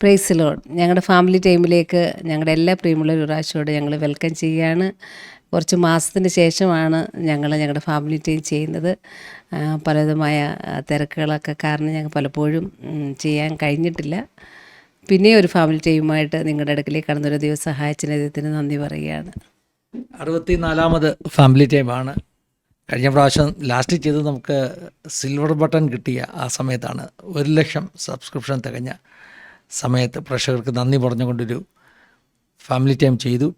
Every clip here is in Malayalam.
പ്രൈസ് ലോഡ് ഞങ്ങളുടെ ഫാമിലി ടൈമിലേക്ക് ഞങ്ങളുടെ എല്ലാ പ്രിയമുള്ളവരും ഒരു ഞങ്ങൾ വെൽക്കം ചെയ്യുകയാണ്. കുറച്ച് മാസത്തിന് ശേഷമാണ് ഞങ്ങൾ ഞങ്ങളുടെ ഫാമിലി ടൈം ചെയ്യുന്നത്. പലതുമായ തിരക്കുകളൊക്കെ കാരണം ഞങ്ങൾ പലപ്പോഴും ചെയ്യാൻ കഴിഞ്ഞിട്ടില്ല. പിന്നെ ഒരു ഫാമിലി ടൈമുമായിട്ട് നിങ്ങളുടെ അടുക്കിലേക്ക് കടന്നൊരു ദിവസം സഹായിച്ചതിന് നന്ദി പറയുകയാണ്. അറുപത്തിനാലാമത് ഫാമിലി ടൈമാണ് കഴിഞ്ഞ പ്രാവശ്യം ലാസ്റ്റ് ചെയ്ത് നമുക്ക് സിൽവർ ബട്ടൺ കിട്ടിയ ആ സമയത്താണ്. ഒരു ലക്ഷം സബ്സ്ക്രിപ്ഷൻ തികഞ്ഞ സമയത്ത് പ്രേക്ഷകർക്ക് നന്ദി പറഞ്ഞുകൊണ്ടൊരു ഫാമിലി ടൈം ചെയ്തു.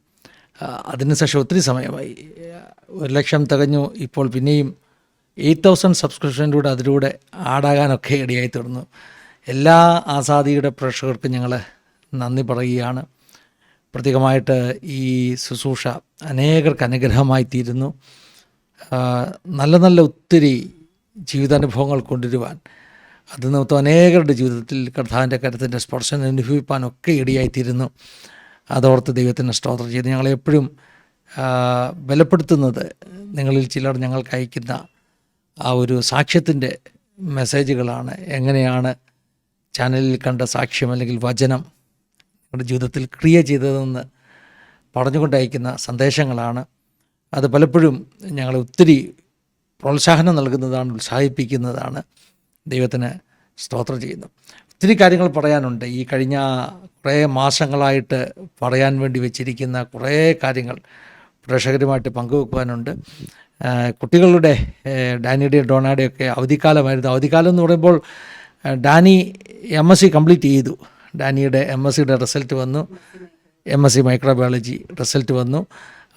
അതിനുശേഷം ഒത്തിരി സമയമായി. ഒരു ലക്ഷം തികഞ്ഞു. ഇപ്പോൾ പിന്നെയും എയ്റ്റ് തൗസൻഡ് സബ്സ്ക്രിപ്ഷനിലൂടെ അതിലൂടെ ആടാകാനൊക്കെ ഇടയായി തുടർന്നു എല്ലാ ആസാദിയുടെ പ്രേക്ഷകർക്കും ഞങ്ങൾ നന്ദി പറയുകയാണ്. പ്രത്യേകമായിട്ട് ഈ ശുശ്രൂഷ അനേകർക്ക് അനുഗ്രഹമായി തീരുന്നു. നല്ല നല്ല ഒത്തിരി ജീവിതാനുഭവങ്ങൾ കൊണ്ടുവരുവാൻ അത് നിമിത്തം അനേകരുടെ ജീവിതത്തിൽ കർത്താവിന്റെ കരുത്തിന്റെ സ്പർശനം അനുഭവിപ്പാനൊക്കെ ഇടയായിത്തീരുന്നു. അതോർത്ത് ദൈവത്തിന് സ്തോത്രം ചെയ്ത്. ഞങ്ങളെപ്പോഴും ബലപ്പെടുത്തുന്നത് നിങ്ങളിൽ ചിലർ ഞങ്ങൾക്ക് അയക്കുന്ന ആ ഒരു സാക്ഷ്യത്തിന്റെ മെസ്സേജുകളാണ്. എങ്ങനെയാണ് ചാനലിൽ കണ്ട സാക്ഷ്യം അല്ലെങ്കിൽ വചനം നിങ്ങളുടെ ജീവിതത്തിൽ ക്രിയ ചെയ്തതെന്ന് പറഞ്ഞുകൊണ്ട് അയക്കുന്ന സന്ദേശങ്ങളാണ്. അത് പലപ്പോഴും ഞങ്ങളെ ഒത്തിരി പ്രോത്സാഹനം നൽകുന്നതാണ് ഉത്സാഹിപ്പിക്കുന്നതാണ്. ദൈവത്തിന് സ്തോത്രം ചെയ്യുന്നു. ഒത്തിരി കാര്യങ്ങൾ പറയാനുണ്ട്. ഈ കഴിഞ്ഞ കുറേ മാസങ്ങളായിട്ട് പറയാൻ വേണ്ടി വെച്ചിരിക്കുന്ന കുറേ കാര്യങ്ങൾ പ്രേക്ഷകരുമായിട്ട് പങ്കുവെക്കുവാനുണ്ട്. കുട്ടികളുടെ ഡാനിയുടെയും ഡോണയുടെയും ഒക്കെ അവധിക്കാലമായിരുന്നു. അവധിക്കാലം എന്ന് പറയുമ്പോൾ Danny M S C complete ചെയ്തു. ഡാനിയുടെ എം എസ് സിയുടെ റിസൾട്ട് വന്നു. M S C microbiology result വന്നു.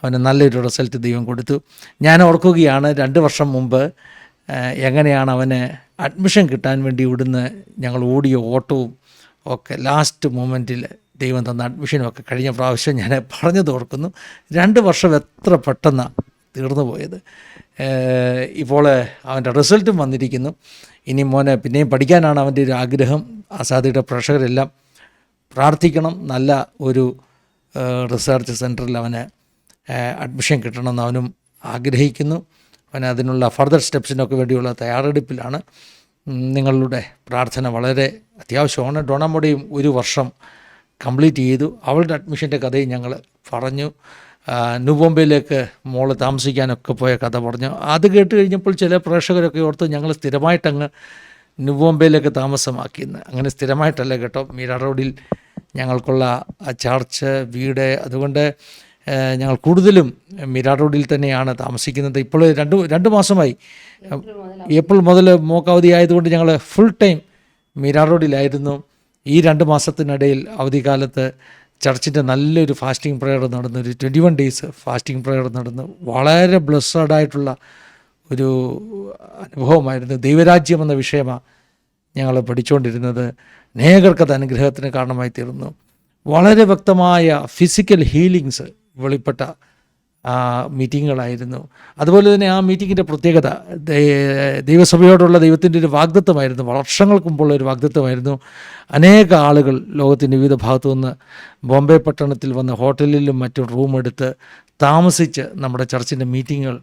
അവന് നല്ലൊരു റിസൾട്ട് ദൈവം കൊടുത്തു. ഞാൻ ഓർക്കുകയാണ് രണ്ട് വർഷം മുമ്പ് എങ്ങനെയാണ് അവന് അഡ്മിഷൻ കിട്ടാൻ വേണ്ടി ഇവിടുന്ന് ഞങ്ങൾ ഓടിയ ഓട്ടവും ഒക്കെ ലാസ്റ്റ് മൊമെന്റിൽ ദൈവം തന്ന അഡ്മിഷനും ഒക്കെ കഴിഞ്ഞ പ്രാവശ്യം ഞാൻ പറഞ്ഞു ഓർക്കുന്നു. രണ്ട് വർഷം എത്ര പെട്ടെന്നാണ് തീർന്നു പോയത്. ഇപ്പോൾ അവന്റെ റിസൾട്ടും വന്നിരിക്കുന്നു. ഇനി മോനെ പിന്നെയും പഠിക്കാനാണ് അവന്റെ ഒരു ആഗ്രഹം. ആസാദിയുടെ പ്രേക്ഷകരെല്ലാം പ്രാർത്ഥിക്കണം. നല്ല ഒരു റിസർച്ച് സെന്ററിൽ അവന് അഡ്മിഷൻ കിട്ടണമെന്ന് അവനും ആഗ്രഹിക്കുന്നു. അവൻ അതിനുള്ള ഫർദർ സ്റ്റെപ്സിനൊക്കെ വേണ്ടിയുള്ള തയ്യാറെടുപ്പിലാണ് നിങ്ങളുടെ പ്രാർത്ഥന വളരെ അത്യാവശ്യമാണ്. ഡോണാമോടെയും ഒരു വർഷം കംപ്ലീറ്റ് ചെയ്തു. അവളുടെ അഡ്മിഷന്റെ കഥയും ഞങ്ങൾ പറഞ്ഞു. ന്യൂബോംബെയിലേക്ക് ന്യൂ ബോംബെയിലേക്ക് മോൾ താമസിക്കാനൊക്കെ പോയ കഥ പറഞ്ഞു. അത് കേട്ട് കഴിഞ്ഞപ്പോൾ ചില പ്രേക്ഷകരൊക്കെ ഓർത്ത് ഞങ്ങൾ സ്ഥിരമായിട്ടങ്ങ് ന്യൂ ബോംബെയിലേക്ക് താമസമാക്കിയെന്ന്. അങ്ങനെ സ്ഥിരമായിട്ടല്ല കേട്ടോ. മീരാ റോഡിൽ ഞങ്ങൾക്കുള്ള ആ ചർച്ച് വീട്. അതുകൊണ്ട് ഞങ്ങൾ കൂടുതലും മിരാ റോഡിൽ തന്നെയാണ് താമസിക്കുന്നത്. ഇപ്പോൾ രണ്ട് രണ്ട് മാസമായി. ഏപ്രിൽ മുതൽ മോക്കവധി ആയതുകൊണ്ട് ഞങ്ങൾ ഫുൾ ടൈം മിരാ റോഡിലായിരുന്നു. ഈ രണ്ട് മാസത്തിനിടയിൽ അവധിക്കാലത്ത് ചർച്ചിന്റെ നല്ലൊരു ഫാസ്റ്റിംഗ് പ്രെയർ നടന്നു. ഒരു twenty one days fasting prayer നടന്നു. വളരെ ബ്ലസ്സഡ് ആയിട്ടുള്ള ഒരു അനുഭവമായിരുന്നു. ദൈവരാജ്യം എന്ന വിഷയമാണ് ഞങ്ങൾ പഠിച്ചുകൊണ്ടിരുന്നത്. അനേകർക്കത് അനുഗ്രഹത്തിന് കാരണമായി തീർന്നു. വളരെ വ്യക്തമായ ഫിസിക്കൽ ഹീലിങ്സ് വെളിപ്പെട്ട മീറ്റിങ്ങുകളായിരുന്നു. അതുപോലെ തന്നെ ആ മീറ്റിങ്ങിന്റെ പ്രത്യേകത ദൈവസഭയോടുള്ള ദൈവത്തിന്റെ ഒരു വാഗ്ദത്വമായിരുന്നു വർഷങ്ങൾക്ക് മുമ്പുള്ള ഒരു വാഗ്ദത്വമായിരുന്നു അനേക ആളുകൾ ലോകത്തിന്റെ വിവിധ ഭാഗത്തു നിന്ന് ബോംബെ പട്ടണത്തിൽ വന്ന് ഹോട്ടലിലും മറ്റും റൂം എടുത്ത് താമസിച്ച് നമ്മുടെ ചർച്ചിന്റെ മീറ്റിങ്ങുകൾ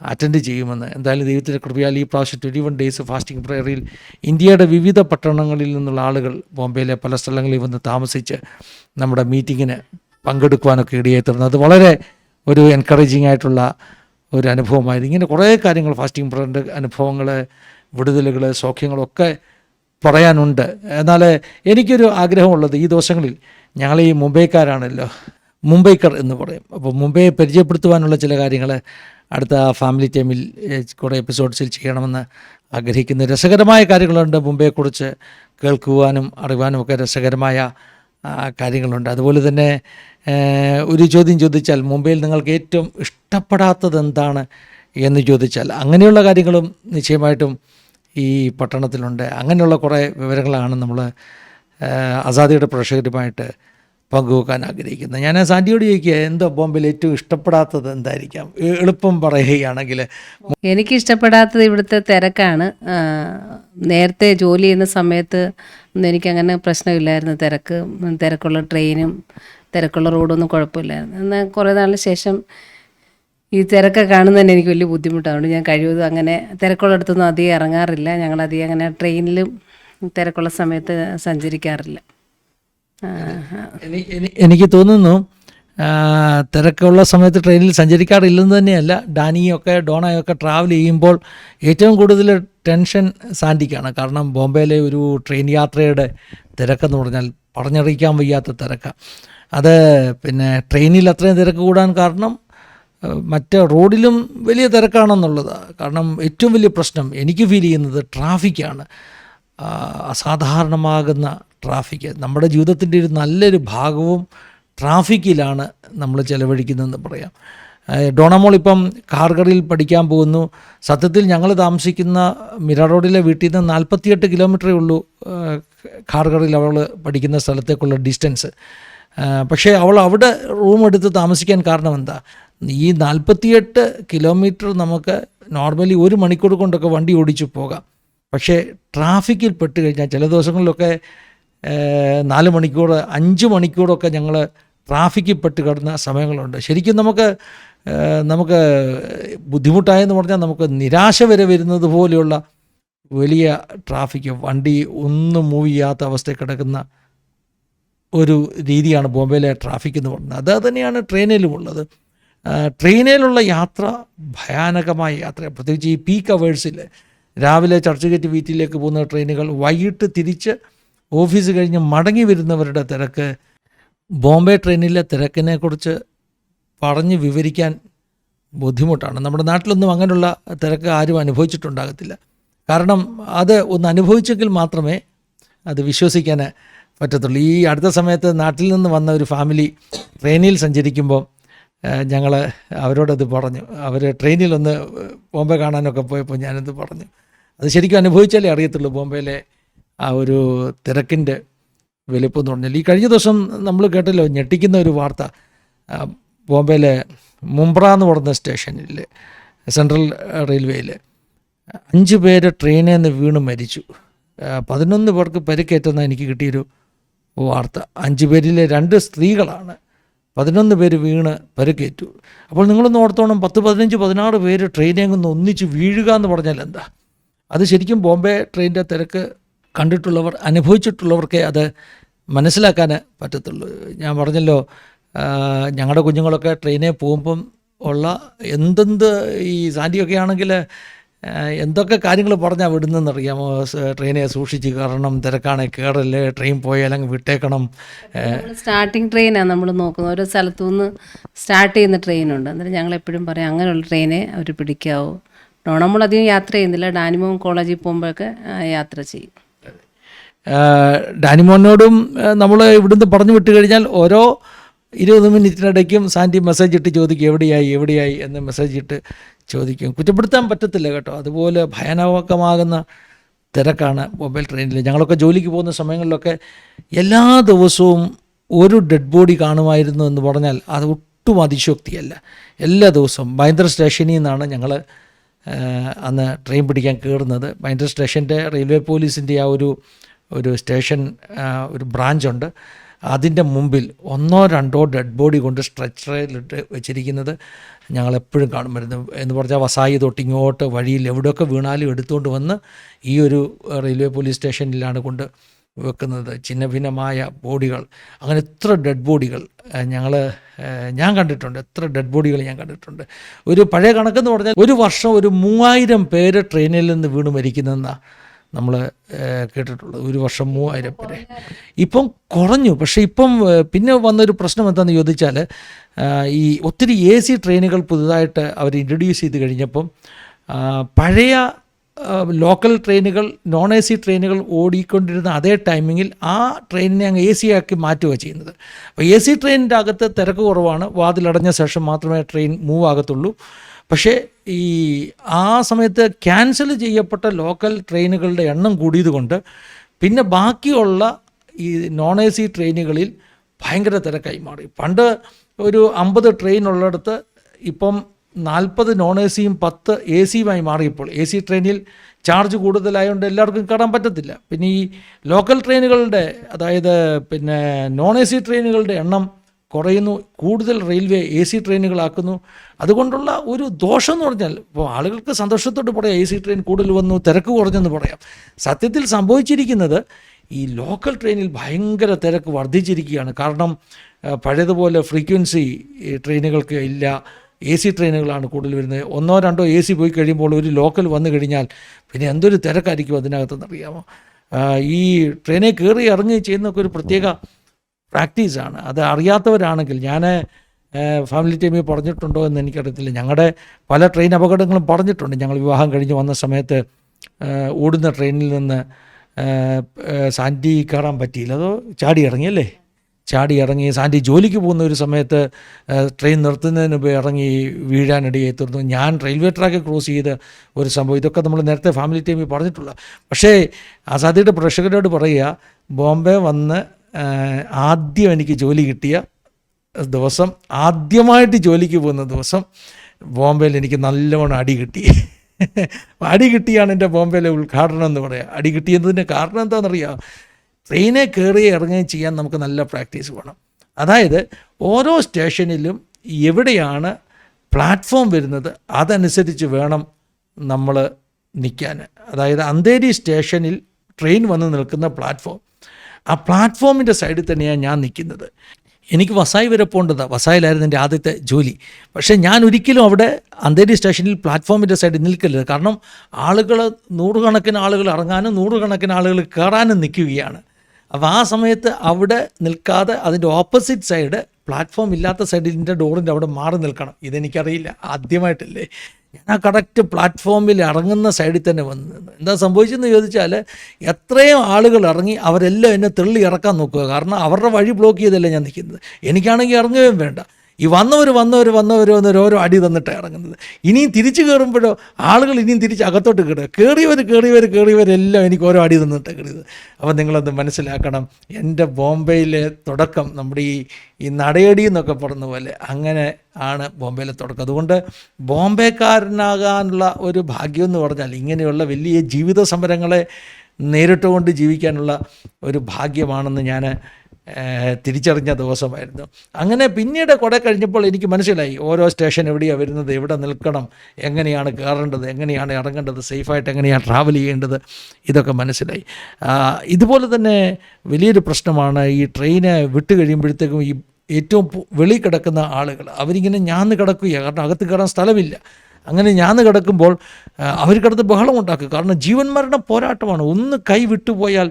അറ്റൻഡ് ചെയ്യുമെന്ന്. എന്തായാലും ദൈവത്തിന്റെ കൃപയാൽ ഈ പ്രാവശ്യം ട്വന്റി വൺ ഡേയ്സ് ഫാസ്റ്റിംഗ് പ്രയറിൽ ഇന്ത്യയുടെ വിവിധ പട്ടണങ്ങളിൽ നിന്നുള്ള ആളുകൾ ബോംബെയിലെ പല സ്ഥലങ്ങളിൽ വന്ന് താമസിച്ച് നമ്മുടെ മീറ്റിങ്ങിന് പങ്കെടുക്കുവാനൊക്കെ ഇടയായി തീർന്നത്. അത് വളരെ ഒരു എൻകറേജിങ് ആയിട്ടുള്ള ഒരു അനുഭവമായിരുന്നു. ഇങ്ങനെ കുറേ കാര്യങ്ങൾ ഫാസ്റ്റിംഗ് പ്രയറിന്റെ അനുഭവങ്ങൾ വിടുതലുകൾ സൗഖ്യങ്ങളൊക്കെ പറയാനുണ്ട്. എന്നാൽ എനിക്കൊരു ആഗ്രഹമുള്ളത് ഈ ദിവസങ്ങളിൽ ഞങ്ങൾ ഈ മുംബൈക്കാരാണല്ലോ മുംബൈക്കർ എന്ന് പറയും. അപ്പോൾ മുംബൈയെ പരിചയപ്പെടുത്തുവാനുള്ള ചില കാര്യങ്ങൾ അടുത്ത ഫാമിലി ടൈമിൽ കുറേ എപ്പിസോഡ്സിൽ ചെയ്യണമെന്ന് ആഗ്രഹിക്കുന്ന. രസകരമായ കാര്യങ്ങളുണ്ട് മുംബൈയെക്കുറിച്ച് കേൾക്കുവാനും അറിയുവാനും ഒക്കെ രസകരമായ കാര്യങ്ങളുണ്ട്. അതുപോലെ തന്നെ ഒരു ചോദ്യം ചോദിച്ചാൽ മുംബൈയിൽ നിങ്ങൾക്ക് ഏറ്റവും ഇഷ്ടപ്പെടാത്തത് എന്താണ് എന്ന് ചോദിച്ചാൽ അങ്ങനെയുള്ള കാര്യങ്ങളും നിശ്ചയമായിട്ടും ഈ പട്ടണത്തിലുണ്ട്. അങ്ങനെയുള്ള കുറേ വിവരങ്ങളാണ് നമ്മൾ ആസാദിയുടെ പ്രേക്ഷകരുമായിട്ട് പങ്കുവെക്കാൻ ആഗ്രഹിക്കുന്നത്. ഞാൻ സാൻഡിയോട് ചോദിക്കുക എന്തോ ബോംബെയിൽ ഏറ്റവും ഇഷ്ടപ്പെടാത്തത് എന്തായിരിക്കാം? എളുപ്പം പറയുകയാണെങ്കിൽ എനിക്ക് ഇഷ്ടപ്പെടാത്തത് ഇവിടുത്തെ തിരക്കാണ്. നേരത്തെ ജോലി ചെയ്യുന്ന സമയത്ത് എനിക്ക് എനിക്കങ്ങനെ പ്രശ്നമില്ലായിരുന്നു തിരക്ക്. തിരക്കുള്ള ട്രെയിനും തിരക്കുള്ള റോഡൊന്നും കുഴപ്പമില്ലായിരുന്നു. എന്നാൽ കുറേ നാളിന് ശേഷം ഈ തിരക്കൊക്കെ കാണുന്നതന്നെ എനിക്ക് വലിയ ബുദ്ധിമുട്ടാണ്. ഞാൻ കഴിവതും അങ്ങനെ തിരക്കുള്ളിടത്തൊന്നും അധികം ഇറങ്ങാറില്ല. ഞങ്ങളധികം അങ്ങനെ ട്രെയിനിലും തിരക്കുള്ള സമയത്ത് സഞ്ചരിക്കാറില്ല. ആ, എനിക്ക് തോന്നുന്നു തിരക്കുള്ള സമയത്ത് ട്രെയിനിൽ സഞ്ചരിക്കാറില്ലെന്ന് തന്നെയല്ല. ഡാനിയൊക്കെ ഡോണയൊക്കെ ട്രാവൽ ചെയ്യുമ്പോൾ ഏറ്റവും കൂടുതൽ ടെൻഷൻ സാൻഡിക്കാണ് കാരണം ബോംബെയിലെ ഒരു ട്രെയിൻ യാത്രയുടെ തിരക്കെന്ന് പറഞ്ഞാൽ പറഞ്ഞറിയിക്കാൻ വയ്യാത്ത തിരക്കാണ് അത് പിന്നെ ട്രെയിനിൽ അത്രയും തിരക്ക് കൂടാൻ കാരണം മറ്റേ റോഡിലും വലിയ തിരക്കാണെന്നുള്ളത്. കാരണം ഏറ്റവും വലിയ പ്രശ്നം എനിക്ക് ഫീൽ ചെയ്യുന്നത് ട്രാഫിക്കാണ് അസാധാരണമാകുന്ന ട്രാഫിക്ക് നമ്മുടെ ജീവിതത്തിന്റെ ഒരു നല്ലൊരു ഭാഗവും ട്രാഫിക്കിലാണ് നമ്മൾ ചിലവഴിക്കുന്നതെന്ന് പറയാം. ഡോണമോൾ ഇപ്പം കാർഗറിൽ പഠിക്കാൻ പോകുന്നു. സത്യത്തിൽ ഞങ്ങൾ താമസിക്കുന്ന മിറ റോഡിലെ വീട്ടിൽ നിന്ന് നാൽപ്പത്തിയെട്ട് കിലോമീറ്ററേ ഉള്ളൂ കാർഗറിൽ അവൾ പഠിക്കുന്ന സ്ഥലത്തേക്കുള്ള ഡിസ്റ്റൻസ്. പക്ഷേ അവൾ അവിടെ റൂം എടുത്ത് താമസിക്കാൻ കാരണം എന്താ? ഈ നാൽപ്പത്തിയെട്ട് കിലോമീറ്റർ നമുക്ക് നോർമലി ഒരു മണിക്കൂർ കൊണ്ടൊക്കെ വണ്ടി ഓടിച്ചു പോകാം. പക്ഷേ ട്രാഫിക്കിൽ പെട്ട് കഴിഞ്ഞാൽ ചില ദിവസങ്ങളിലൊക്കെ നാല് മണിക്കൂർ അഞ്ച് മണിക്കൂറൊക്കെ ഞങ്ങൾ ട്രാഫിക്കിൽ പെട്ട് കിടന്ന സമയങ്ങളുണ്ട്. ശരിക്കും നമുക്ക് നമുക്ക് ബുദ്ധിമുട്ടായെന്ന് പറഞ്ഞാൽ നമുക്ക് നിരാശ വരെ വരുന്നത് പോലെയുള്ള വലിയ ട്രാഫിക്ക് വണ്ടി ഒന്നും മൂവ് ചെയ്യാത്ത അവസ്ഥയിൽ കിടക്കുന്ന ഒരു രീതിയാണ് ബോംബെയിലെ ട്രാഫിക് എന്ന് പറയുന്നത്. അത് തന്നെയാണ് ട്രെയിനിലും ഉള്ളത്. ട്രെയിനിലുള്ള യാത്ര ഭയാനകമായ യാത്ര പ്രത്യേകിച്ച് ഈ പീക്ക് അവേഴ്സിൽ രാവിലെ ചർച്ച് ഗേറ്റ് വീട്ടിലേക്ക് പോകുന്ന ട്രെയിനുകൾ വൈകിട്ട് തിരിച്ച് ഓഫീസ് കഴിഞ്ഞ് മടങ്ങി വരുന്നവരുടെ തിരക്ക് ബോംബെ ട്രെയിനിലെ തിരക്കിനെക്കുറിച്ച് പറഞ്ഞ് വിവരിക്കാൻ ബുദ്ധിമുട്ടാണ്. നമ്മുടെ നാട്ടിലൊന്നും അങ്ങനെയുള്ള തിരക്ക് ആരും അനുഭവിച്ചിട്ടുണ്ടാകത്തില്ല. കാരണം അത് ഒന്ന് അനുഭവിച്ചെങ്കിൽ മാത്രമേ അത് വിശ്വസിക്കാൻ പറ്റത്തുള്ളൂ. ഈ അടുത്ത സമയത്ത് നാട്ടിൽ നിന്ന് വന്ന ഒരു ഫാമിലി ട്രെയിനിൽ സഞ്ചരിക്കുമ്പോൾ ഞങ്ങൾ അവരോടത് പറഞ്ഞു. അവർ ട്രെയിനിൽ ഒന്ന് ബോംബെ കാണാനൊക്കെ പോയപ്പോൾ ഞാനത് പറഞ്ഞു. അത് ശരിക്കും അനുഭവിച്ചാലേ അറിയത്തുള്ളൂ ബോംബെയിലെ ആ ഒരു തിരക്കിന്റെ വലിപ്പം എന്ന് പറഞ്ഞാൽ ഈ കഴിഞ്ഞ ദിവസം നമ്മൾ കേട്ടല്ലോ ഞെട്ടിക്കുന്ന ഒരു വാർത്ത. ബോംബെയിലെ മുംബ്ര എന്ന് പറഞ്ഞ സ്റ്റേഷനിൽ സെൻട്രൽ റെയിൽവേയിൽ അഞ്ച് പേര് ട്രെയിനിൽ നിന്ന് വീണ് മരിച്ചു. പതിനൊന്ന് പേർക്ക് പരിക്കേറ്റെന്ന് എനിക്ക് കിട്ടിയൊരു വാർത്ത. അഞ്ച് പേരിലെ രണ്ട് സ്ത്രീകളാണ് പതിനൊന്ന് പേര് വീണ് പരിക്കേറ്റു. അപ്പോൾ നിങ്ങളൊന്ന് ഓർത്തോണം പത്ത് പതിനഞ്ച് പതിനാറ് പേര് ട്രെയിനിൽ നിന്ന് ഒന്നിച്ച് വീഴുക എന്ന് പറഞ്ഞാൽ എന്താ? അത് ശരിക്കും ബോംബെ ട്രെയിനിന്റെ തിരക്ക് കണ്ടിട്ടുള്ളവർ അനുഭവിച്ചിട്ടുള്ളവർക്കേ അത് മനസ്സിലാക്കാൻ പറ്റത്തുള്ളൂ. ഞാൻ പറഞ്ഞല്ലോ ഞങ്ങളുടെ കുഞ്ഞുങ്ങളൊക്കെ ട്രെയിനിൽ പോകുമ്പം ഉള്ള എന്തെന്ത് ഈ സാൻഡിയൊക്കെ ആണെങ്കിൽ എന്തൊക്കെ കാര്യങ്ങൾ പറഞ്ഞാൽ വിടുന്നതെന്ന് അറിയാമോ ട്രെയിനെ സൂക്ഷിച്ച് കയറണം തിരക്കാണെ കയറല്ലേ ട്രെയിൻ പോയാൽ അങ്ങ് വിട്ടേക്കണം. സ്റ്റാർട്ടിങ് ട്രെയിനാണ് നമ്മൾ നോക്കുന്നത്. ഓരോ സ്ഥലത്തു നിന്ന് സ്റ്റാർട്ട് ചെയ്യുന്ന ട്രെയിനുണ്ട് അന്നേരം ഞങ്ങൾ എപ്പോഴും പറയും അങ്ങനെയുള്ള ട്രെയിനെ അവർ പിടിക്കാവൂ. നമ്മളധികം യാത്ര ചെയ്യുന്നില്ല. ഡാനിമോൻ കോളേജിൽ പോകുമ്പോഴൊക്കെ യാത്ര ചെയ്യും. ഡാനിമോനോടും നമ്മൾ ഇവിടുന്ന് പറഞ്ഞു വിട്ട് കഴിഞ്ഞാൽ ഓരോ ഇരുപത് മിനിറ്റിനിടയ്ക്കും സാൻഡി മെസ്സേജ് ഇട്ട് ചോദിക്കും എവിടെയായി എവിടെയായി? എന്ന് മെസ്സേജ് ഇട്ട് ചോദിക്കും. കുറ്റപ്പെടുത്താൻ പറ്റത്തില്ല കേട്ടോ. അതുപോലെ ഭയാനകമാകുന്ന തിരക്കാണ് മൊബൈൽ ട്രെയിനിൽ ഞങ്ങളൊക്കെ ജോലിക്ക് പോകുന്ന സമയങ്ങളിലൊക്കെ എല്ലാ ദിവസവും ഒരു ഡെഡ് ബോഡി കാണുമായിരുന്നു എന്ന് പറഞ്ഞാൽ അത് ഒട്ടും അതിശോക്തിയല്ല എല്ലാ ദിവസവും ഭയങ്കര സ്റ്റേഷനിൽ നിന്നാണ് ഞങ്ങൾ അന്ന് ട്രെയിൻ പിടിക്കാൻ കയറുന്നത് ഭയങ്കര സ്റ്റേഷന്റെ റെയിൽവേ പോലീസിന്റെ ആ ഒരു ഒരു സ്റ്റേഷൻ ഒരു ബ്രാഞ്ചുണ്ട്. അതിന്റെ മുമ്പിൽ ഒന്നോ രണ്ടോ ഡെഡ് ബോഡി കൊണ്ട് സ്ട്രെച്ചറിലിട്ട് വെച്ചിരിക്കുന്നത് ഞങ്ങളെപ്പോഴും കാണും. വരുന്നു എന്ന് പറഞ്ഞാൽ വസായി തൊട്ട് ഇങ്ങോട്ട് വഴിയിൽ എവിടെയൊക്കെ വീണാലും എടുത്തുകൊണ്ട് വന്ന് ഈ ഒരു റെയിൽവേ പോലീസ് സ്റ്റേഷനിലാണ് കൊണ്ട് വെക്കുന്നത്. ചിന്ന ഭിന്നമായ ബോഡികൾ. അങ്ങനെ എത്ര ഡെഡ് ബോഡികൾ ഞങ്ങൾ ഞാൻ കണ്ടിട്ടുണ്ട്. എത്ര ഡെഡ് ബോഡികൾ ഞാൻ കണ്ടിട്ടുണ്ട്. ഒരു പഴയ കണക്കെന്ന് പറഞ്ഞാൽ ഒരു വർഷം ഒരു മൂവായിരം പേര് ട്രെയിനിൽ നിന്ന് വീണ് മരിക്കുന്നതെന്നാണ് നമ്മൾ കേട്ടിട്ടുള്ളത്. ഒരു വർഷം മൂവായിരം വരെ ഇപ്പം കുറഞ്ഞു. പക്ഷേ ഇപ്പം പിന്നെ വന്നൊരു പ്രശ്നം എന്താണെന്ന് ചോദിച്ചാൽ ഈ ഒത്തിരി എ സി ട്രെയിനുകൾ പുതുതായിട്ട് അവർ ഇൻട്രൊഡ്യൂസ് ചെയ്ത് കഴിഞ്ഞപ്പം പഴയ ലോക്കൽ ട്രെയിനുകൾ നോൺ എ സി ട്രെയിനുകൾ ഓടിക്കൊണ്ടിരുന്ന അതേ ടൈമിങ്ങിൽ ആ ട്രെയിനിനെ അങ്ങ് എ സി ആക്കി മാറ്റുക ചെയ്യുന്നത്. അപ്പോൾ എ സി ട്രെയിനിന്റെ അകത്ത് തിരക്ക് കുറവാണ്. വാതിലടഞ്ഞ ശേഷം മാത്രമേ ട്രെയിൻ മൂവ് ആകത്തുള്ളൂ. പക്ഷേ ഈ ആ സമയത്ത് ക്യാൻസൽ ചെയ്യപ്പെട്ട ലോക്കൽ ട്രെയിനുകളുടെ എണ്ണം കൂടിയതുകൊണ്ട് പിന്നെ ബാക്കിയുള്ള ഈ നോൺ എ സി ട്രെയിനുകളിൽ ഭയങ്കര തിരക്കായി മാറി. പണ്ട് ഒരു അമ്പത് ട്രെയിൻ ഉള്ളിടത്ത് ഇപ്പം നാൽപ്പത് നോൺ എ സിയും പത്ത് എ സിയുമായി മാറിയപ്പോൾ എ സി ട്രെയിനിൽ ചാർജ് കൂടുതലായതുകൊണ്ട് എല്ലാവർക്കും കയറാൻ പറ്റത്തില്ല. പിന്നെ ഈ ലോക്കൽ ട്രെയിനുകളുടെ അതായത് പിന്നെ നോൺ എ സി ട്രെയിനുകളുടെ എണ്ണം കുറയുന്നു. കൂടുതൽ റെയിൽവേ എ സി ട്രെയിനുകളാക്കുന്നു അതുകൊണ്ടുള്ള ഒരു ദോഷം എന്ന് പറഞ്ഞാൽ ഇപ്പോൾ ആളുകൾക്ക് സന്തോഷത്തോട് പറയാം എ സി ട്രെയിൻ കൂടുതൽ വന്നു തിരക്ക് കുറഞ്ഞെന്ന് പറയാം. സത്യത്തിൽ സംഭവിച്ചിരിക്കുന്നത് ഈ ലോക്കൽ ട്രെയിനിൽ ഭയങ്കര തിരക്ക് വർദ്ധിച്ചിരിക്കുകയാണ്. കാരണം പഴയതുപോലെ ഫ്രീക്വൻസി ട്രെയിനുകൾക്ക് ഇല്ല. എ സി ട്രെയിനുകളാണ് കൂടുതൽ വരുന്നത്. ഒന്നോ രണ്ടോ എ സി പോയി കഴിയുമ്പോൾ ഒരു ലോക്കൽ വന്നു കഴിഞ്ഞാൽ പിന്നെ എന്തൊരു തിരക്കായിരിക്കും അതിനകത്തെന്ന് അറിയാമോ? ഈ ട്രെയിനിൽ കയറി ഇറങ്ങി ചെയ്യുന്നൊക്കെ ഒരു പ്രത്യേക പ്രാക്ടീസാണ് അത് അറിയാത്തവരാണെങ്കിൽ ഞാൻ ഫാമിലി ടീമിൽ പറഞ്ഞിട്ടുണ്ടോ എന്ന് എനിക്കറിയത്തില്ല. ഞങ്ങളുടെ പല ട്രെയിൻ അപകടങ്ങളും പറഞ്ഞിട്ടുണ്ട്. ഞങ്ങൾ വിവാഹം കഴിഞ്ഞ് വന്ന സമയത്ത് ഓടുന്ന ട്രെയിനിൽ നിന്ന് സാന്റി കയറാൻ പറ്റിയില്ല. അതോ ചാടി ഇറങ്ങിയല്ലേ? ചാടി ഇറങ്ങി സാൻഡി ജോലിക്ക് പോകുന്ന ഒരു സമയത്ത് ട്രെയിൻ നിർത്തുന്നതിന് മുമ്പ് ഇറങ്ങി വീഴാനിടയായി തീർന്നു ഞാൻ റെയിൽവേ ട്രാക്ക് ക്രോസ് ചെയ്ത ഒരു സംഭവം ഇതൊക്കെ നമ്മൾ നേരത്തെ ഫാമിലി ടൈമിൽ പറഞ്ഞിട്ടുള്ള. പക്ഷേ ആസാദിയുടെ പ്രേക്ഷകരോട് പറയുക ബോംബെ വന്ന് ആദ്യം എനിക്ക് ജോലി കിട്ടിയ ദിവസം ആദ്യമായിട്ട് ജോലിക്ക് പോകുന്ന ദിവസം ബോംബെയിൽ എനിക്ക് നല്ലവണ്ണം അടി കിട്ടി. അടി കിട്ടിയാണ് എന്റെ ബോംബെയിലെ ഉദ്ഘാടനം എന്ന് പറയുക അടി കിട്ടിയതിന്റെ കാരണം എന്താണെന്നറിയാം ട്രെയിനെ കയറി ഇറങ്ങുകയും ചെയ്യാൻ നമുക്ക് നല്ല പ്രാക്ടീസ് വേണം. അതായത് ഓരോ സ്റ്റേഷനിലും എവിടെയാണ് പ്ലാറ്റ്ഫോം വരുന്നത് അതനുസരിച്ച് വേണം നമ്മൾ നിൽക്കാൻ. അതായത് അന്തേരി സ്റ്റേഷനിൽ ട്രെയിൻ വന്ന് നിൽക്കുന്ന പ്ലാറ്റ്ഫോം. ആ പ്ലാറ്റ്ഫോമിന്റെ സൈഡിൽ തന്നെയാണ് ഞാൻ നിൽക്കുന്നത്. എനിക്ക് വസായി വരെ പോകേണ്ടതാണ് വസായിലായിരുന്നു എന്റെ ആദ്യത്തെ ജോലി. പക്ഷേ ഞാൻ ഒരിക്കലും അവിടെ അന്തേരി സ്റ്റേഷനിൽ പ്ലാറ്റ്ഫോമിന്റെ സൈഡിൽ നിൽക്കരുത്. കാരണം ആളുകൾ നൂറുകണക്കിന് ആളുകൾ ഇറങ്ങാനും നൂറുകണക്കിന് ആളുകൾ കയറാനും നിൽക്കുകയാണ്. അപ്പോൾ ആ സമയത്ത് അവിടെ നിൽക്കാതെ അതിന്റെ ഓപ്പോസിറ്റ് സൈഡ് പ്ലാറ്റ്ഫോം ഇല്ലാത്ത സൈഡിന്റെ ഡോറിന്റെ അവിടെ മാറി നിൽക്കണം. ഇതെനിക്കറിയില്ല. ആദ്യമായിട്ടല്ലേ. ഞാൻ ആ കറക്റ്റ് പ്ലാറ്റ്ഫോമിൽ ഇറങ്ങുന്ന സൈഡിൽ തന്നെ വന്ന്. എന്താ സംഭവിച്ചെന്ന് ചോദിച്ചാൽ എത്രയും ആളുകൾ ഇറങ്ങി അവരെല്ലാം എന്നെ തെള്ളി ഇറക്കാൻ നോക്കുക. കാരണം അവരുടെ വഴി ബ്ലോക്ക് ചെയ്തല്ലേ ഞാൻ നിൽക്കുന്നത്. എനിക്കാണെങ്കിൽ ഇറങ്ങുകയും വേണ്ട. ഈ വന്നവർ വന്നവർ വന്നവർ വന്നവർ ഓരോ അടി തന്നിട്ടാണ് ഇറങ്ങുന്നത്. ഇനിയും തിരിച്ചു കയറുമ്പോഴോ ആളുകൾ ഇനിയും തിരിച്ച് അകത്തോട്ട് കയറുക കയറിയവർ കയറിയവർ കയറിയവരെല്ലാം എനിക്ക് ഓരോ അടി തന്നിട്ട് കയറിയത് അപ്പോൾ നിങ്ങളത് മനസ്സിലാക്കണം എന്റെ ബോംബെയിലെ തുടക്കം നമ്മുടെ ഈ ഈ നടയടി എന്നൊക്കെ പറഞ്ഞ പോലെ അങ്ങനെ ആണ് ബോംബെയിലെ തുടക്കം. അതുകൊണ്ട് ബോംബെക്കാരനാകാനുള്ള ഒരു ഭാഗ്യം എന്ന് പറഞ്ഞാൽ ഇങ്ങനെയുള്ള വലിയ ജീവിത സമരങ്ങളെ നേരിട്ടുകൊണ്ട് ജീവിക്കാനുള്ള ഒരു ഭാഗ്യമാണെന്ന് ഞാൻ തിരിച്ചറിഞ്ഞ ദിവസമായിരുന്നു. അങ്ങനെ പിന്നീട് കുറെ കഴിഞ്ഞപ്പോൾ എനിക്ക് മനസ്സിലായി ഓരോ സ്റ്റേഷൻ എവിടെയാണ് വരുന്നത് എവിടെ നിൽക്കണം എങ്ങനെയാണ് കയറേണ്ടത് എങ്ങനെയാണ് ഇറങ്ങേണ്ടത് സേഫായിട്ട് എങ്ങനെയാണ് ട്രാവൽ ചെയ്യേണ്ടത് ഇതൊക്കെ മനസ്സിലായി. ഇതുപോലെ തന്നെ വലിയൊരു പ്രശ്നമാണ് ഈ ട്രെയിന് വിട്ട് കഴിയുമ്പോഴത്തേക്കും ഈ ഏറ്റവും വെളി കിടക്കുന്ന ആളുകൾ. അവരിങ്ങനെ ഞാന്ന് കിടക്കുകയാണ് കാരണം അകത്ത് കയറാൻ സ്ഥലമില്ല. അങ്ങനെ ഞാന്ന് കിടക്കുമ്പോൾ അവർ കിടന്ന് ബഹളം ഉണ്ടാക്കുക കാരണം ജീവൻ മരണ പോരാട്ടമാണ്. ഒന്ന് കൈ വിട്ടുപോയാൽ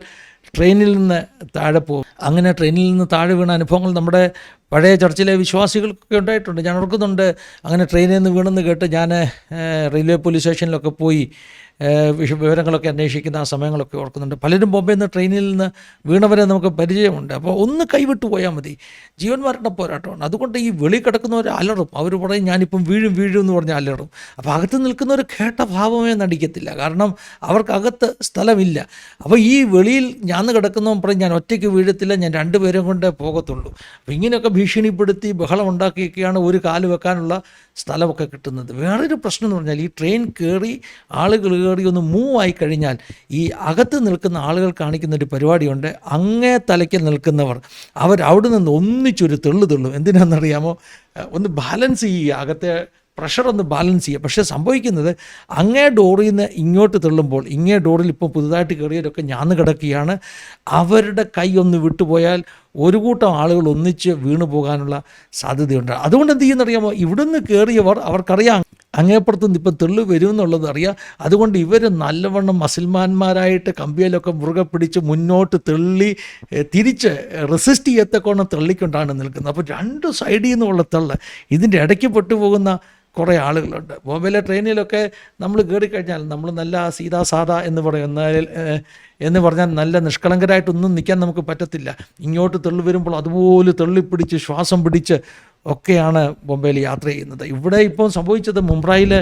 ട്രെയിനിൽ നിന്ന് താഴെ പോകും. അങ്ങനെ ട്രെയിനിൽ നിന്ന് താഴെ വീണ അനുഭവങ്ങൾ നമ്മുടെ പഴയ ചർച്ചിലെ വിശ്വാസികൾക്കൊക്കെ ഉണ്ടായിട്ടുണ്ട്. ഞാൻ ഓർക്കുന്നുണ്ട് അങ്ങനെ ട്രെയിനിൽ നിന്ന് വീണെന്ന് കേട്ട് ഞാൻ റെയിൽവേ പോലീസ് സ്റ്റേഷനിലൊക്കെ പോയി വിവരങ്ങളൊക്കെ അന്വേഷിക്കുന്ന ആ സമയങ്ങളൊക്കെ ഓർക്കുന്നുണ്ട്. പലരും ബോംബെയിൽ നിന്ന് ട്രെയിനിൽ നിന്ന് വീണവരെ നമുക്ക് പരിചയമുണ്ട്. അപ്പോൾ ഒന്ന് കൈവിട്ടു പോയാൽ മതി. ജീവൻ മരണ പോരാട്ടമാണ്. അതുകൊണ്ട് ഈ വെളി കിടക്കുന്നവർ അലറും. അവർ പറയും ഞാനിപ്പം വീഴും വീഴും എന്ന് പറഞ്ഞ് അലറും. അപ്പോൾ അകത്ത് നിൽക്കുന്നവർ കേട്ട ഭാവമേ നടിക്കത്തില്ല. കാരണം അവർക്കകത്ത് സ്ഥലമില്ല. അപ്പോൾ ഈ വെളിയിൽ ഞാൻ കിടക്കുന്നവൻ പറയും ഞാൻ ഒറ്റയ്ക്ക് വീഴത്തില്ല. ഞാൻ രണ്ടുപേരും കൊണ്ടേ പോകത്തുള്ളൂ. അപ്പോൾ ഇങ്ങനെയൊക്കെ ഭീഷണിപ്പെടുത്തി ബഹളം ഉണ്ടാക്കിയൊക്കെയാണ് ഒരു കാൽ വെക്കാനുള്ള സ്ഥലമൊക്കെ കിട്ടുന്നത്. വേറൊരു പ്രശ്നം എന്ന് പറഞ്ഞാൽ ഈ ട്രെയിൻ കയറി ആളുകൾ കയറി ഒന്ന് മൂവ് ആയി കഴിഞ്ഞാൽ ഈ അകത്ത് നിൽക്കുന്ന ആളുകൾ കാണിക്കുന്ന ഒരു പരിപാടിയുണ്ട്. അങ്ങേ തലയ്ക്ക് നിൽക്കുന്നവർ അവർ അവിടെ നിന്ന് ഒന്നിച്ചൊരു തെള്ളു തെള്ളും. എന്തിനാണെന്നറിയാമോ? ഒന്ന് ബാലൻസ് ചെയ്യുക. അകത്തെ പ്രഷർ ഒന്ന് ബാലൻസ് ചെയ്യുക. പക്ഷേ സംഭവിക്കുന്നത് അങ്ങേ ഡോറിൽ നിന്ന് ഇങ്ങോട്ട് തള്ളുമ്പോൾ ഇങ്ങേ ഡോറിൽ ഇപ്പോൾ പുതുതായിട്ട് കയറിയവരൊക്കെ ഞാൻ കിടക്കുകയാണ്. അവരുടെ കൈ ഒന്ന് വിട്ടുപോയാൽ ഒരു കൂട്ടം ആളുകൾ ഒന്നിച്ച് വീണു പോകാനുള്ള സാധ്യതയുണ്ട്. അതുകൊണ്ട് എന്ത് ചെയ്യുന്നറിയാമോ? ഇവിടുന്ന് കയറിയവർ അവർക്കറിയാം അങ്ങേപ്പുറത്തുനിന്ന് ഇപ്പം തെള്ളു വരുമെന്നുള്ളത് അറിയാം. അതുകൊണ്ട് ഇവർ നല്ലവണ്ണം മസിൽമാന്മാരായിട്ട് കമ്പിയിലൊക്കെ മുറുകെ പിടിച്ച് മുന്നോട്ട് തെള്ളി തിരിച്ച് റെസിസ്റ്റ് ചെയ്യത്തക്കോണം തെള്ളിക്കൊണ്ടാണ് നിൽക്കുന്നത്. അപ്പോൾ രണ്ട് സൈഡിൽ നിന്നുള്ള തള്ള് ഇതിന്റെ ഇടയ്ക്ക് പെട്ടുപോകുന്ന കുറേ ആളുകളുണ്ട്. ബോംബെയിലെ ട്രെയിനിലൊക്കെ നമ്മൾ കയറിക്കഴിഞ്ഞാൽ നമ്മൾ നല്ല സീതാ എന്ന് പറയും എന്ന് പറഞ്ഞാൽ നല്ല നിഷ്കളങ്കരായിട്ടൊന്നും നിൽക്കാൻ നമുക്ക് പറ്റത്തില്ല. ഇങ്ങോട്ട് തെള്ളി വരുമ്പോൾ അതുപോലെ തെള്ളിപ്പിടിച്ച് ശ്വാസം പിടിച്ച് ഒക്കെയാണ് ബോംബെയിൽ യാത്ര ചെയ്യുന്നത്. ഇവിടെ ഇപ്പോൾ സംഭവിച്ചത് മുംബ്രയിൽ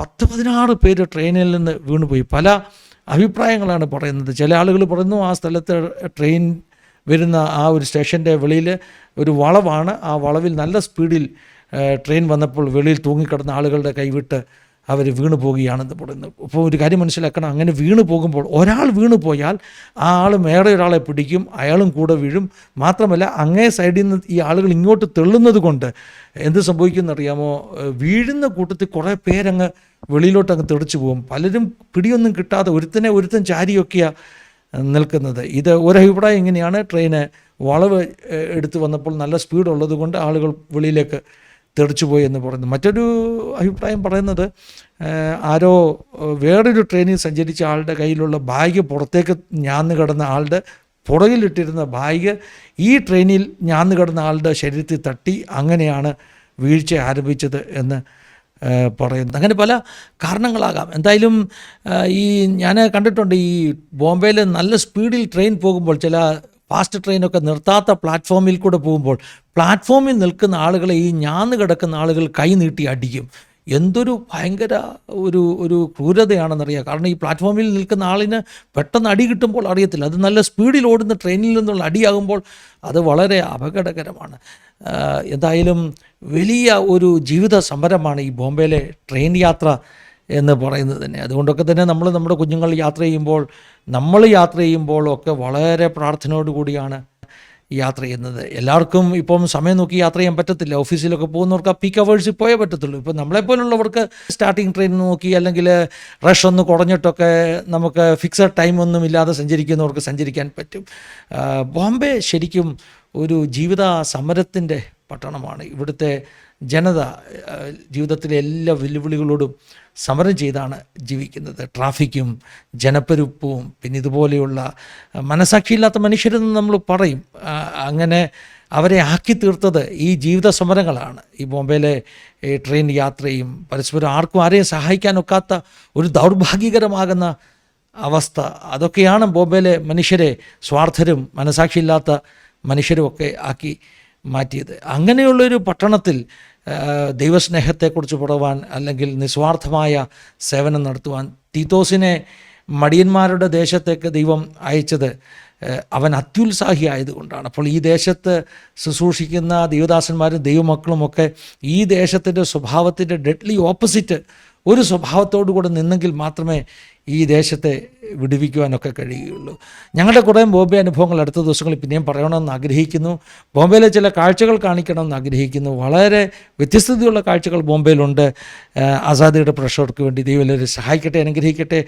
പത്ത് പതിനാറ് പേര് ട്രെയിനിൽ നിന്ന് വീണുപോയി. പല അഭിപ്രായങ്ങളാണ് പറയുന്നത്. ചില ആളുകൾ പറയുന്നു ആ സ്ഥലത്ത് ട്രെയിൻ വരുന്ന ആ ഒരു സ്റ്റേഷന്റെ വെളിയിൽ ഒരു വളവാണ്. ആ വളവിൽ നല്ല സ്പീഡിൽ ട്രെയിൻ വന്നപ്പോൾ വെളിയിൽ തൂങ്ങിക്കിടന്ന ആളുകളുടെ കൈവിട്ട് അവർ വീണു പോവുകയാണെന്ന് പറയുന്നു. അപ്പോൾ ഒരു കാര്യം മനസ്സിലാക്കണം അങ്ങനെ വീണു പോകുമ്പോൾ ഒരാൾ വീണു പോയാൽ ആ ആൾ വേറെ ഒരാളെ പിടിക്കും അയാളും കൂടെ വീഴും. മാത്രമല്ല അങ്ങേ സൈഡിൽ നിന്ന് ഈ ആളുകൾ ഇങ്ങോട്ട് തെള്ളുന്നത് കൊണ്ട് എന്ത് സംഭവിക്കുമെന്നറിയാമോ? വീഴുന്ന കൂട്ടത്തിൽ കുറേ പേരങ്ങ് വെളിയിലോട്ട് അങ്ങ് തെളിച്ചു പോകും. പലരും പിടിയൊന്നും കിട്ടാതെ ഒരുത്തനെ ഒരുത്തൻ ചാരിയൊക്കെയാണ് നിൽക്കുന്നത്. ഇത് ഒരഭിപ്രായം ഇങ്ങനെയാണ്. ട്രെയിന് വളവ് എടുത്തു വന്നപ്പോൾ നല്ല സ്പീഡ് ഉള്ളത് കൊണ്ട് ആളുകൾ വെളിയിലേക്ക് തെറിച്ചുപോയി എന്ന് പറയുന്നു. മറ്റൊരു അഭിപ്രായം പറയുന്നത് ആരോ വേറൊരു ട്രെയിനിൽ സഞ്ചരിച്ച ആളുടെ കയ്യിലുള്ള ബാഗ് പുറത്തേക്ക് ഞാന്ന് കിടന്ന ആളുടെ പുറകിലിട്ടിരുന്ന ബാഗ് ഈ ട്രെയിനിൽ ഞാന്ന് കിടന്ന ആളുടെ ശരീരത്തിൽ തട്ടി അങ്ങനെയാണ് വീഴ്ച ആരംഭിച്ചത് എന്ന് പറയുന്നത് പറയുന്നു. അങ്ങനെ പല കാരണങ്ങളാകാം. എന്തായാലും ഈ ഞാൻ കണ്ടിട്ടുണ്ട് ഈ ബോംബെയിൽ നല്ല സ്പീഡിൽ ട്രെയിൻ പോകുമ്പോൾ ചില ഫാസ്റ്റ് ട്രെയിനൊക്കെ നിർത്താത്ത പ്ലാറ്റ്ഫോമിൽ കൂടെ പോകുമ്പോൾ പ്ലാറ്റ്ഫോമിൽ നിൽക്കുന്ന ആളുകളെ ഈ ഞാന്ന് കിടക്കുന്ന ആളുകൾ കൈ നീട്ടി അടിക്കും. എന്തൊരു ഭയങ്കര ഒരു ഒരു ക്രൂരതയാണെന്നറിയാം. കാരണം ഈ പ്ലാറ്റ്ഫോമിൽ നിൽക്കുന്ന ആളിന് പെട്ടെന്ന് അടി കിട്ടുമ്പോൾ അറിയത്തില്ല. അത് നല്ല സ്പീഡിൽ ഓടുന്ന ട്രെയിനിൽ നിന്നുള്ള അടിയാകുമ്പോൾ അത് വളരെ അപകടകരമാണ്. എന്തായാലും വലിയ ഒരു ജീവിത സമരമാണ് ഈ ബോംബെയിലെ ട്രെയിൻ യാത്ര. എന്ന് പറയുന്നത് തന്നെ. അതുകൊണ്ടൊക്കെ തന്നെ നമ്മൾ നമ്മുടെ കുഞ്ഞുങ്ങൾ യാത്ര ചെയ്യുമ്പോൾ നമ്മൾ യാത്ര ചെയ്യുമ്പോൾ ഒക്കെ വളരെ പ്രാർത്ഥനയോട് കൂടിയാണ് യാത്ര ചെയ്യുന്നത്. എല്ലാവർക്കും ഇപ്പം സമയം നോക്കി യാത്ര ചെയ്യാൻ പറ്റത്തില്ല. ഓഫീസിലൊക്കെ പോകുന്നവർക്ക് ആ പീക്ക് അവേഴ്സിൽ പോയേ പറ്റത്തുള്ളൂ. ഇപ്പം നമ്മളെപ്പോലുള്ളവർക്ക് സ്റ്റാർട്ടിങ് ട്രെയിൻ നോക്കി അല്ലെങ്കിൽ റഷ് ഒന്ന് കുറഞ്ഞിട്ടൊക്കെ നമുക്ക് ഫിക്സഡ് ടൈം ഒന്നും ഇല്ലാതെ സഞ്ചരിക്കുന്നവർക്ക് സഞ്ചരിക്കാൻ പറ്റും. ബോംബെ ശരിക്കും ഒരു ജീവിത സമരത്തിന്റെ പട്ടണമാണ്. ഇവിടുത്തെ ജനത ജീവിതത്തിലെ എല്ലാ വെല്ലുവിളികളോടും സമരം ചെയ്താണ് ജീവിക്കുന്നത്. ട്രാഫിക്കും ജനപ്പെരുപ്പവും പിന്നെ ഇതുപോലെയുള്ള മനസാക്ഷിയില്ലാത്ത മനുഷ്യരെന്ന് നമ്മൾ പറയും. അങ്ങനെ അവരെ ആക്കി തീർത്തത് ഈ ജീവിത സമരങ്ങളാണ്. ഈ ബോംബെയിലെ ട്രെയിൻ യാത്രയും പരസ്പരം ആർക്കും ആരെയും സഹായിക്കാനൊക്കാത്ത ഒരു ദൗർഭാഗ്യകരമാകുന്ന അവസ്ഥ. അതൊക്കെയാണ് ബോംബെയിലെ മനുഷ്യരെ സ്വാർത്ഥരും മനസാക്ഷിയില്ലാത്ത മനുഷ്യരുമൊക്കെ ആക്കി മാറ്റിയത്. അങ്ങനെയുള്ളൊരു പട്ടണത്തിൽ ദൈവസ്നേഹത്തെക്കുറിച്ച് പുറവാൻ അല്ലെങ്കിൽ നിസ്വാർത്ഥമായ സേവനം നടത്തുവാൻ തീത്തോസിനെ മടിയന്മാരുടെ ദേശത്തേക്ക് ദൈവം അയച്ചത് അവൻ അത്യുത്സാഹി ആയതുകൊണ്ടാണ് അപ്പോൾ ഈ ദേശത്ത് ശുശ്രൂഷിക്കുന്ന ദൈവദാസന്മാരും ദൈവമക്കളും ഒക്കെ ഈ ദേശത്തിന്റെ സ്വഭാവത്തിന്റെ ഡെഡ്ലി ഓപ്പോസിറ്റ് ഒരു സ്വഭാവത്തോടു കൂടെ നിന്നെങ്കിൽ മാത്രമേ ഈ ദേശത്തെ വിടുവിക്കുവാനൊക്കെ കഴിയുകയുള്ളൂ. ഞങ്ങളുടെ കുറേ ബോംബെ അനുഭവങ്ങൾ അടുത്ത ദിവസങ്ങളിൽ പിന്നെയും പറയണമെന്ന് ആഗ്രഹിക്കുന്നു. ബോംബെയിലെ ചില കാഴ്ചകൾ കാണിക്കണമെന്ന് ആഗ്രഹിക്കുന്നു. വളരെ വ്യത്യസ്തതയുള്ള കാഴ്ചകൾ ബോംബെയിലുണ്ട്. ആസാദിയുടെ പ്രഷർക്ക് വേണ്ടി ദൈവം എല്ലാവരും സഹായിക്കട്ടെ അനുഗ്രഹിക്കട്ടെ.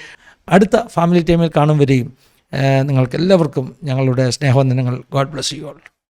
അടുത്ത ഫാമിലി ടൈമിൽ കാണും വരെയും നിങ്ങൾക്കെല്ലാവർക്കും ഞങ്ങളുടെ സ്നേഹവന്ദനങ്ങൾ. God bless you all.